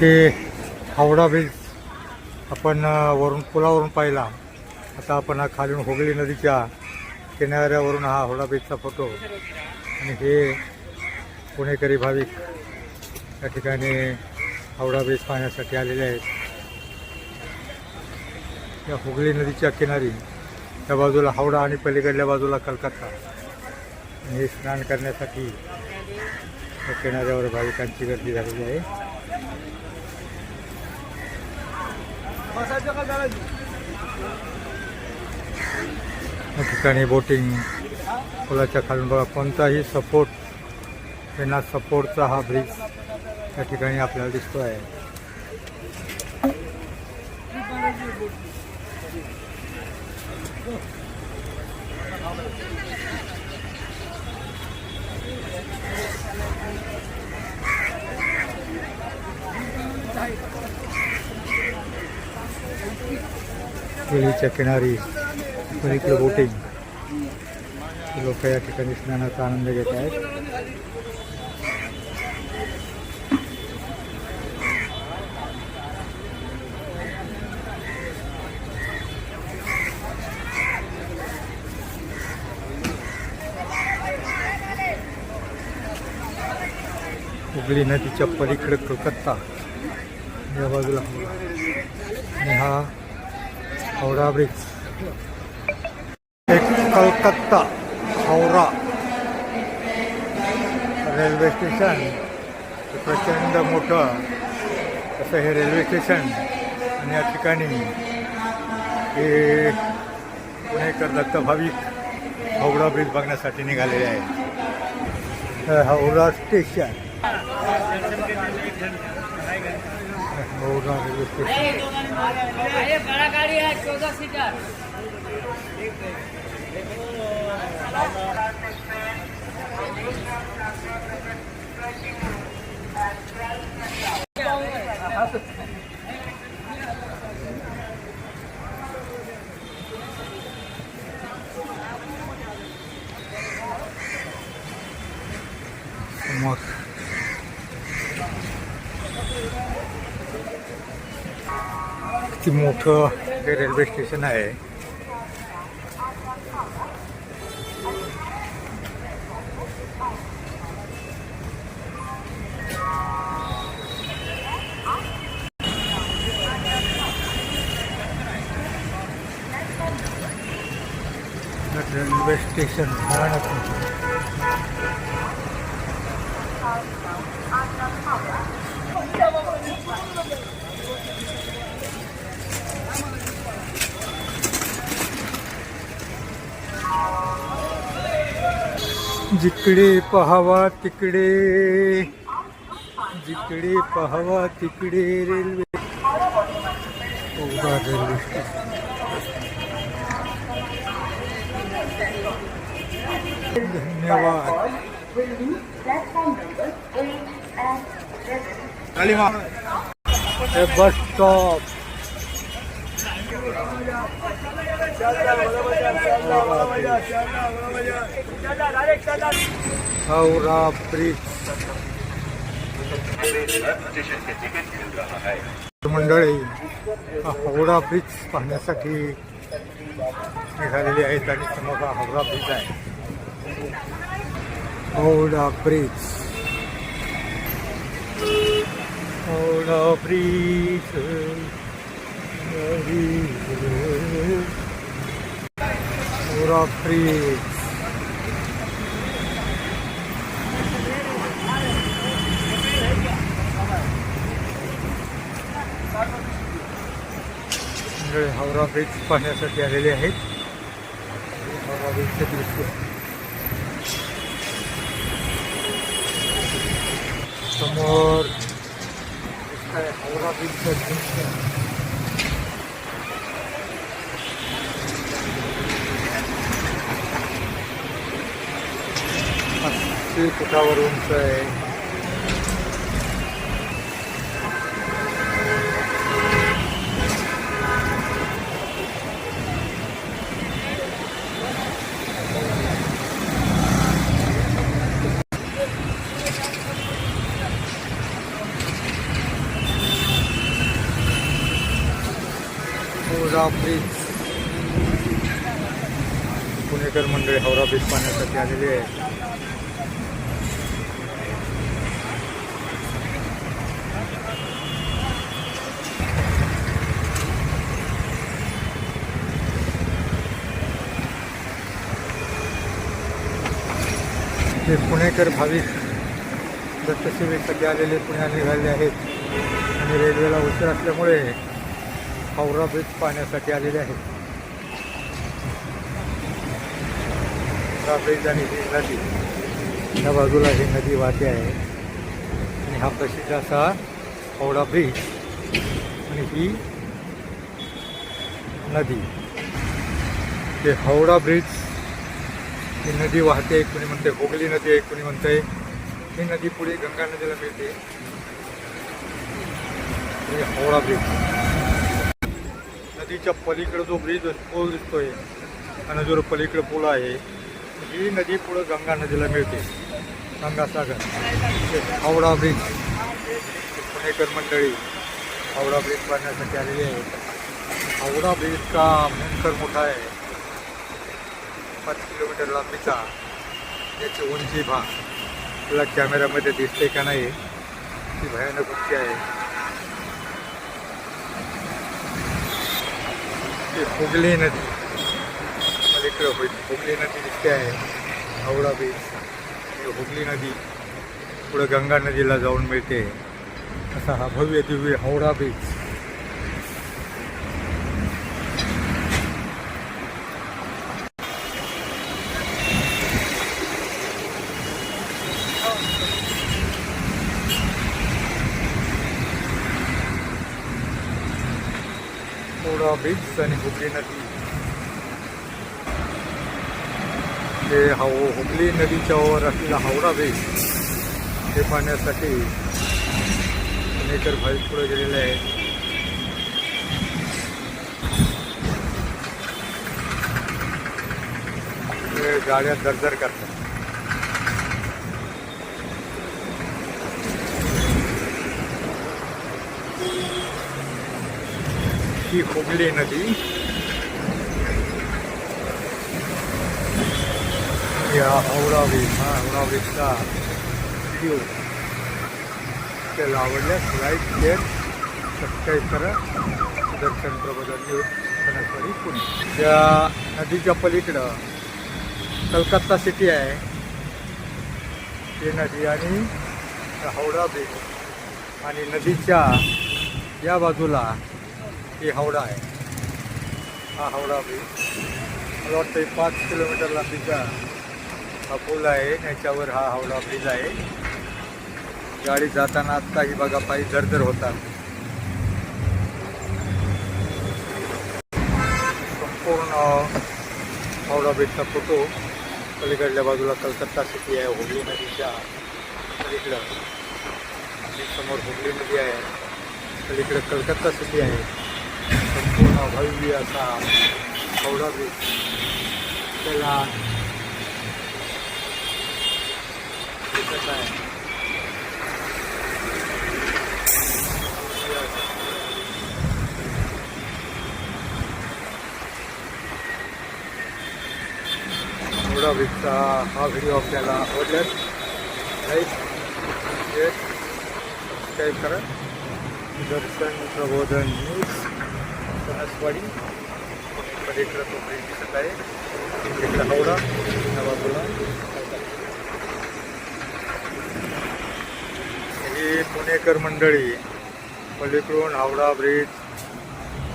इथे हावडा ब्रिज आपण वरून पुलावरून पाहिला. आता आपण हा खालून हुगली नदीच्या किनाऱ्यावरून हा हावडा ब्रिजचा फोटो आणि हे पुणेकरी भाविक या ठिकाणी हावडा ब्रिज पाहण्यासाठी आलेले आहेत. या हुगली नदीच्या किनारी त्या बाजूला हावडा आणि पलीकडल्या बाजूला कलकत्ता. हे स्नान करण्यासाठी या किनाऱ्यावर भाविकांची गर्दी झालेली आहे. या ठिकाणी बोटिंग पुलाच्या खालून बघा कोणताही सपोर्ट त्यांना सपोर्टचा हा ब्रिज या ठिकाणी आपल्याला दिसतो आहे वेलीच्या किनारी पलीकडे बोटिंग. लोक या ठिकाणी स्नानाचा आनंद घेत आहेत. हुगली नदीच्या पलीकडे कलकत्ता. या बाजूला. आणि हा हावडा ब्रिज एक कलकत्ता हावडा रेल्वे स्टेशन. प्रचंड मोठं असं हे रेल्वे स्टेशन आणि या ठिकाणी हे पुणेकर दत्त भाविक हावडा ब्रिज बघण्यासाठी निघालेले आहेत. Howrah station. Howrah railway station गाड़ी है चौदह सीटर मग किती मोठं हे रेल्वे स्टेशन आहे. रेल्वे स्टेशन भयानक जिकडे पहावा तिकडे जिकडे पहावा तिकडे रेल्वे. रेल्वे स्टेशन धन्यवाद. Bus stop. हावडा ब्रिज मंडळी हा हावडा ब्रिज पाहण्यासाठी निघालेली आहेत आणि समोर हावडा ब्रिज आहे. Howrah bridge. Howrah bridge. Howrah bridge Howrah bridge पाहण्यासाठी आलेले आहेत. हावरा ब्रिजचे दृश्य समोर दिसतंय हावडा ब्रिजचं दृश्य किती फुटावर उंच आहे ब्रिज. पुणेकर मंडळी हावरा ब्रिज पाहण्यासाठी आलेली आहे. ते पुणेकर भाविक दत्तसेवेसाठी आलेले पुण्याला निघाले आहेत. आणि रेल्वेला उशीर असल्यामुळे हावडा ब्रिज पाहण्यासाठी आलेले आहेत. हावरा ब्रिज आणि ही नदी या बाजूला ही नदी वाहते आहे. आणि हा प्रसिद्ध असा हावडा ब्रिज आणि ही नदी. ते हावडा ब्रिज ही नदी वाहते कोणी म्हणते हुगली नदी आहे कोणी म्हणते ही नदी पुढे गंगा नदीला मिळते. हावडा ब्रिज. नदीच्या पलीकडे जो ब्रिज पूल दिसतोय. आणि जो पलीकडे पूल आहे ही नदी पुढं गंगा नदीला मिळते. गंगासागर. हे हावडा ब्रिज. पुणेकर मंडळी हावडा ब्रिज पाहण्यासाठी आलेली आहे हावडा ब्रिज का भयंकर मोठा आहे. पाच किलोमीटर लांबीचा याची उंची भाग. तुला कॅमेऱ्यामध्ये दिसते का नाही ती भयानक उंची आहे. ती हुगली नदी. पलीकडे होईल. हुगली नदी दिसते आहे. हावडा बीच ही हुगली नदी. पुढं गंगा नदीला जाऊन मिळते. असा हा भव्य दिव्य हावडा बीच हावडा बीच आणि हुगली नदी. ते हाव हुगली नदीच्या वर असलेला हावडा बीच हे पाहण्यासाठी अनेकर भाविक पुढे गेलेले आहेत. गाड्या दरदर करतात. ही हुगली नदी. या हावडा ब्रिज हा हावडा ब्रिजचा व्हिडिओ त्याला आवडल्यास लाईक शेअर सबस्क्राईब करा दर्शन प्रबोधन न्यूज सणसवाडी पुणे. त्या नदीच्या पलीकडं कलकत्ता सिटी आहे. ती नदी आणि हावडा ब्रिज आणि नदीच्या या बाजूला ही हावडा आहे. हा हावडा ब्रिज मला वाटतं पाच किलोमीटर लांबीचा हा पूल आहे. त्याच्यावर हा हावडा ब्रिज आहे. गाडी जाताना आत्ताही बघा पायी दरदर होतात. संपूर्ण हावडा ब्रिजचा फोटो पलीकडल्या बाजूला कलकत्ता सिटी आहे. हुगली नदीच्या पलीकडं. आणि समोर हुगली नदी आहे. पलीकडे कलकत्ता सिटी आहे. संपूर्ण भव्य असा हावडा ब्रिज त्याला दिसत आहे. हावडा ब्रिजचा हा व्हिडिओ आपल्याला आवडल्यास लाईक शेअर सबस्क्राईब करा. दर्शन प्रबोधन न्यूज. तो ब्रिज दिसत आहे. इकडे हावडा ही पुणेकर मंडळी पलीकडून हावडा ब्रिज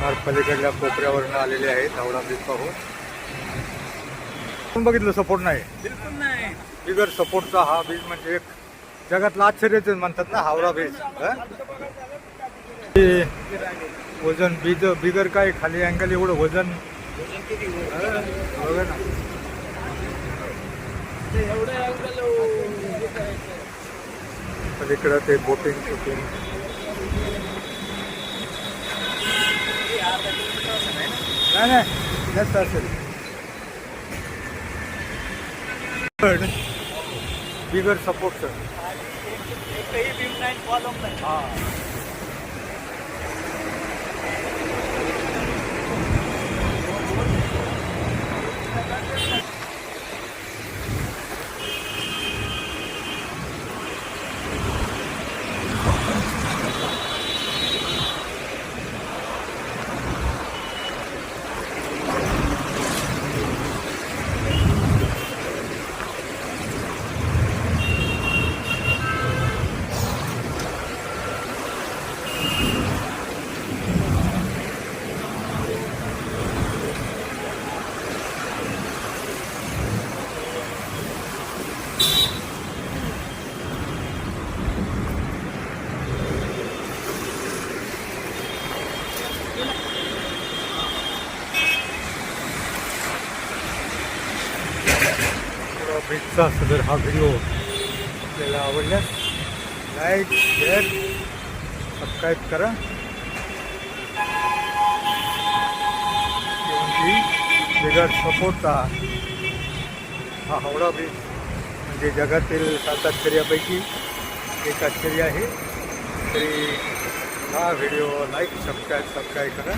फार पलीकडल्या कोपऱ्यावरनं आलेले आहेत. हावडा ब्रिज पाहून. पण बघितलं सपोर्ट नाही. बिलकुल नाही. बिगर सपोर्टचा हा ब्रिज म्हणजे एक जगातला आश्चर्यच म्हणतात ना हावडा ब्रिज. वजन बीज बिगर काय खाली अँगल एवढं वजन? बघा ना. पलीकडं ते बोटिंग शूटिंग नाही नाही जास्त असेल. पण बिगर सपोर्टचं एकही बीम नाही कॉलम नाही. हा. आजचा सदर हा व्हिडिओ आपल्याला आवडल्यास लाईक शेअर सबस्क्राईब करा. बिगर सपोर्टचा हा हावडा ब्रिज म्हणजे जगातील सात आश्चर्यापैकी एक आश्चर्य आहे. तरी हा व्हिडिओ लाईक सबस्क्राईब सबस्क्राईब करा.